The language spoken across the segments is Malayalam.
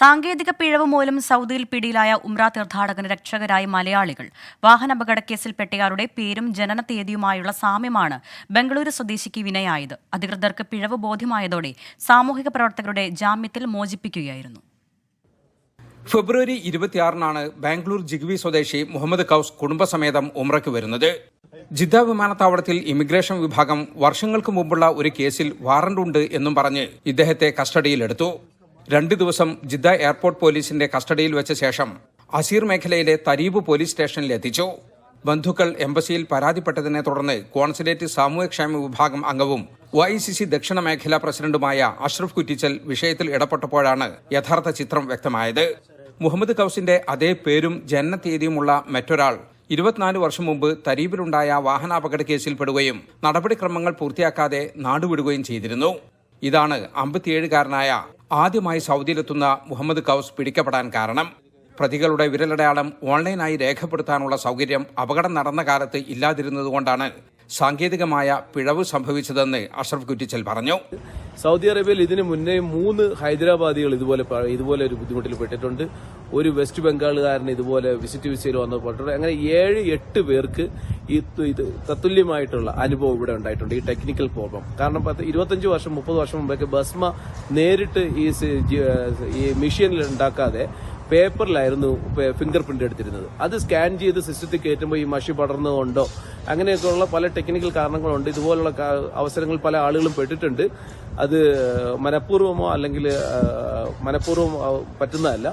സാങ്കേതിക പിഴവ് മൂലം സൗദിയിൽ പിടിയിലായ ഉംറ തീർത്ഥാടകന് രക്ഷകരായി മലയാളികൾ. വാഹനാപകടക്കേസിൽ പെട്ടയാളുടെ പേരും ജനന തീയതിയുമായുള്ള സാമ്യമാണ് ബംഗളൂരു സ്വദേശിക്ക് വിനയായത്. അധികൃതർക്ക് പിഴവ് ബോധ്യമായതോടെ സാമൂഹിക പ്രവർത്തകരുടെ ജാമ്യത്തിൽ മോചിപ്പിക്കുകയായിരുന്നു. ഫെബ്രുവരി ഇരുപത്തിയാറിനാണ് ബാംഗ്ലൂർ ജിഗ്വി സ്വദേശി മുഹമ്മദ് കൌസ് കുടുംബസമേതം ഉംറയ്ക്ക് വരുന്നത്. ജിദ്ദ വിമാനത്താവളത്തിൽ ഇമിഗ്രേഷൻ വിഭാഗം വർഷങ്ങൾക്ക് മുമ്പുള്ള ഒരു കേസിൽ വാറണ്ടുണ്ട് എന്നും പറഞ്ഞ് ഇദ്ദേഹത്തെ കസ്റ്റഡിയിലെടുത്തു. രണ്ടു ദിവസം ജിദ്ദ എയർപോർട്ട് പോലീസിന്റെ കസ്റ്റഡിയിൽ വെച്ച ശേഷം അസീർ മേഖലയിലെ തരീബ് പോലീസ് സ്റ്റേഷനിൽ എത്തിച്ചു. ബന്ധുക്കൾ എംബസിയിൽ പരാതിപ്പെട്ടതിനെ തുടർന്ന് കോൺസുലേറ്റ് സാമൂഹ്യക്ഷേമ വിഭാഗം അംഗവും ഒ സി സി ദക്ഷിണ മേഖലാ പ്രസിഡന്റുമായ അഷ്റഫ് കുറ്റിച്ചൽ വിഷയത്തിൽ ഇടപെട്ടപ്പോഴാണ് യഥാർത്ഥ ചിത്രം വ്യക്തമായത്. മുഹമ്മദ് കൌസിന്റെ അതേ പേരും ജനനത്തീയതിയുമുള്ള മറ്റൊരാൾ ഇരുപത്തിനാല് വർഷം മുമ്പ് തരീബിലുണ്ടായ വാഹനാപകട കേസിൽ പെടുകയും നടപടിക്രമങ്ങൾ പൂർത്തിയാക്കാതെ നാടുവിടുകയും ചെയ്തിരുന്നു. ഇതാണ് അമ്പത്തിയേഴുകാരനായ ആദ്യമായി സൗദിയിലെത്തുന്ന മുഹമ്മദ് കൌസ് പിടിക്കപ്പെടാൻ കാരണം. പ്രതികളുടെ വിരലടയാളം ഓൺലൈനായി രേഖപ്പെടുത്താനുള്ള സൗകര്യം അപകടം നടന്ന കാലത്ത് ഇല്ലാതിരുന്നതുകൊണ്ടാണ് സാങ്കേതികമായ പിഴവ് സംഭവിച്ചതെന്ന് അഷ്റഫ് കുറ്റിച്ചൽ പറഞ്ഞു. സൗദി അറേബ്യയിൽ ഇതിനു മുന്നേ മൂന്ന് ഹൈദരാബാദികൾ ഇതുപോലെ ഇതുപോലെ ഒരു ബുദ്ധിമുട്ടിൽ പെട്ടിട്ടുണ്ട്. ഒരു വെസ്റ്റ് ബംഗാളുകാരൻ ഇതുപോലെ വിസിറ്റ് വിസയിൽ വന്ന് പെട്ടിട്ടുണ്ട് അങ്ങനെ ഏഴ് എട്ട് പേർക്ക് ഇത് തത്തുല്യമായിട്ടുള്ള അനുഭവം ഇവിടെ ഉണ്ടായിട്ടുണ്ട് ഈ ടെക്നിക്കൽ പ്രോബ്ലം കാരണം പത്ത് ഇരുപത്തഞ്ച് വർഷം മുപ്പത് വർഷം മുമ്പേക്ക് ബസ്മ നേരിട്ട് ഈ ഈ മെഷീനിൽ ഉണ്ടാക്കാതെ പേപ്പറിലായിരുന്നു ഫിംഗർ പ്രിന്റ് എടുത്തിരുന്നത്. അത് സ്കാൻ ചെയ്ത് സിസ്റ്റത്തിൽ കയറ്റുമ്പോൾ ഈ മഷി പടർന്നതുകൊണ്ടോ അങ്ങനെയൊക്കെയുള്ള പല ടെക്നിക്കൽ കാരണങ്ങളുണ്ട്. ഇതുപോലുള്ള അവസരങ്ങൾ പല ആളുകളും പെട്ടിട്ടുണ്ട്. അത് മനഃപൂർവമോ അല്ലെങ്കിൽ മനഃപൂർവം പറ്റുന്നതല്ല.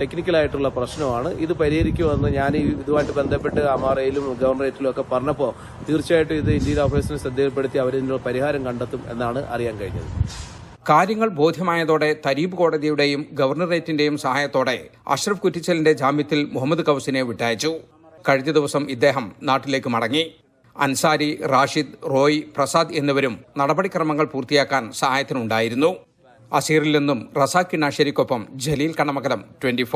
ടെക്നിക്കലായിട്ടുള്ള പ്രശ്നമാണ്. ഇത് പരിഹരിക്കുമെന്ന് ഞാൻ ഇതുമായിട്ട് ബന്ധപ്പെട്ട് അമാറയിലും ഗവർണറേറ്റിലും ഒക്കെ പറഞ്ഞപ്പോൾ തീർച്ചയായിട്ടും ഇത് ഇന്ത്യൻ ഓഫീസിനെ ശ്രദ്ധയിൽപ്പെടുത്തി അവരിതിനുള്ള പരിഹാരം കണ്ടെത്തും എന്നാണ് അറിയാൻ കഴിഞ്ഞത്. കാര്യങ്ങൾ ബോധ്യമായതോടെ തരീബ് കോടതിയുടെയും ഗവർണറേറ്റിന്റെയും സഹായത്തോടെ അഷ്റഫ് കുറ്റിച്ചലിന്റെ ജാമ്യത്തിൽ മുഹമ്മദ് കൌസിനെ വിട്ടയച്ചു. കഴിഞ്ഞ ദിവസം ഇദ്ദേഹം നാട്ടിലേക്ക് മടങ്ങി. അൻസാരി റാഷിദ് റോയ് പ്രസാദ് എന്നിവരും നടപടിക്രമങ്ങൾ പൂർത്തിയാക്കാൻ സഹായത്തിനുണ്ടായിരുന്നു. അസീറിൽ നിന്നും റസാഖ് ജലീൽ കണമകലം ട്വന്റി